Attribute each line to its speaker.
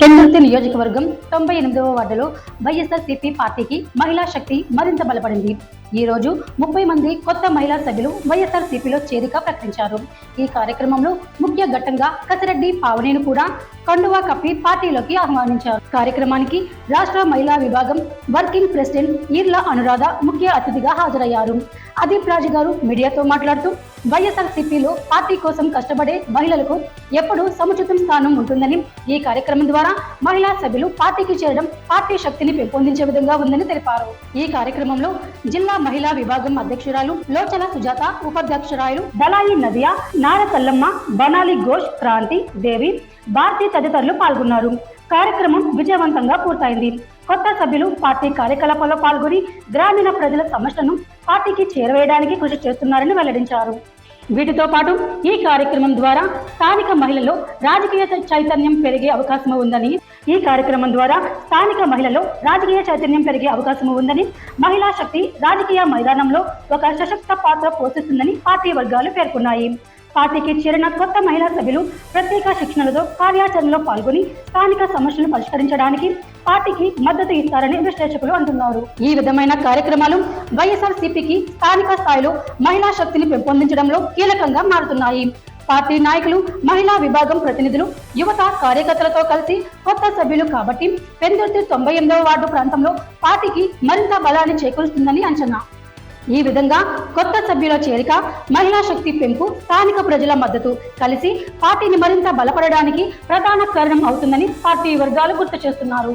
Speaker 1: పెందుర్తి నియోజకవర్గం తొంభై ఎనిమిదవ వార్డులో వైఎస్ఆర్సీపీ పార్టీకి మహిళా శక్తి మరింత బలపడింది. ఈ రోజు ముప్పై మంది కొత్త మహిళా సభ్యులు వైఎస్ఆర్సీపీలో చేరిక ప్రకటించారు. ఈ కార్యక్రమంలో ముఖ్య ఘట్టంగా కసిరెడ్డి పావనేను కూడా కండువా కప్పి పార్టీలోకి ఆహ్వానించారు. కార్యక్రమానికి రాష్ట్ర మహిళా విభాగం వర్కింగ్ ప్రెసిడెంట్ ఈర్ల అనురాధ ముఖ్య అతిథిగా హాజరయ్యారు. అదీప్ రాజు గారు మీడియాతో మాట్లాడుతూ వైఎస్ఆర్సీపీలో పార్టీ కోసం కష్టపడే మహిళలకు ఎప్పుడూ సముచితం స్థానం ఉంటుందని ఈ కార్యక్రమం ద్వారా మహిళా సభ్యులు పార్టీకి చేరడం పార్టీ శక్తిని పెంపొందించే విధంగా ఉందని తెలిపారు. ఈ కార్యక్రమంలో జిల్లా మహిళా విభాగం అధ్యక్షురాలు లోచల సుజాత ఉపాధ్యక్షురాలు దళాయి నదియా నారకల్లమ్మ బనాలి ఘోష్ క్రాంతి దేవి భారతీ తదితరులు పాల్గొన్నారు. కార్యక్రమం విజయవంతంగా పూర్తయింది. కొత్త సభ్యులు పార్టీ కార్యకలాపాల్లో పాల్గొని గ్రామీణ ప్రజల సమస్యలను పార్టీకి చేరవేయడానికి కృషి చేస్తున్నారని వెల్లడించారు. వీటితో పాటు ఈ కార్యక్రమం ద్వారా స్థానిక మహిళల్లో రాజకీయ చైతన్యం పెరిగే అవకాశం ఉందని ఈ కార్యక్రమం ద్వారా స్థానిక మహిళల్లో రాజకీయ చైతన్యం పెరిగే అవకాశం ఉందని మహిళా శక్తి రాజకీయ మైదానంలో ఒక సశక్త పాత్ర పోషిస్తుందని పార్టీ వర్గాలు పేర్కొన్నాయి. పార్టీకి చేరిన కొత్త మహిళా సభ్యులు ప్రత్యేక శిక్షణలతో కార్యాచరణలో పాల్గొని స్థానిక సమస్యలను పరిష్కరించడానికి పార్టీకి మద్దతు ఇస్తారని విశ్లేషకులు అంటున్నారు. ఈ విధమైన కార్యక్రమాలు వైఎస్ఆర్ సిపికి స్థానిక స్థాయిలో మహిళా శక్తిని పెంపొందించడంలో కీలకంగా మారుతున్నాయి. పార్టీ నాయకులు మహిళా విభాగం ప్రతినిధులు యువత కార్యకర్తలతో కలిసి కొత్త సభ్యులు కాబట్టి పెందుర్తి తొంభై ఎనిమిదవ వార్డు ప్రాంతంలో పార్టీకి మరింత బలాన్ని చేకూరుస్తుందని అంచనా. ఈ విధంగా కొత్త సభ్యుల చేరిక మహిళా శక్తి పెంపు స్థానిక ప్రజల మద్దతు కలిసి పార్టీని మరింత బలపడడానికి ప్రధాన కారణం అవుతుందని పార్టీ వర్గాలు గుర్తు చేస్తున్నారు.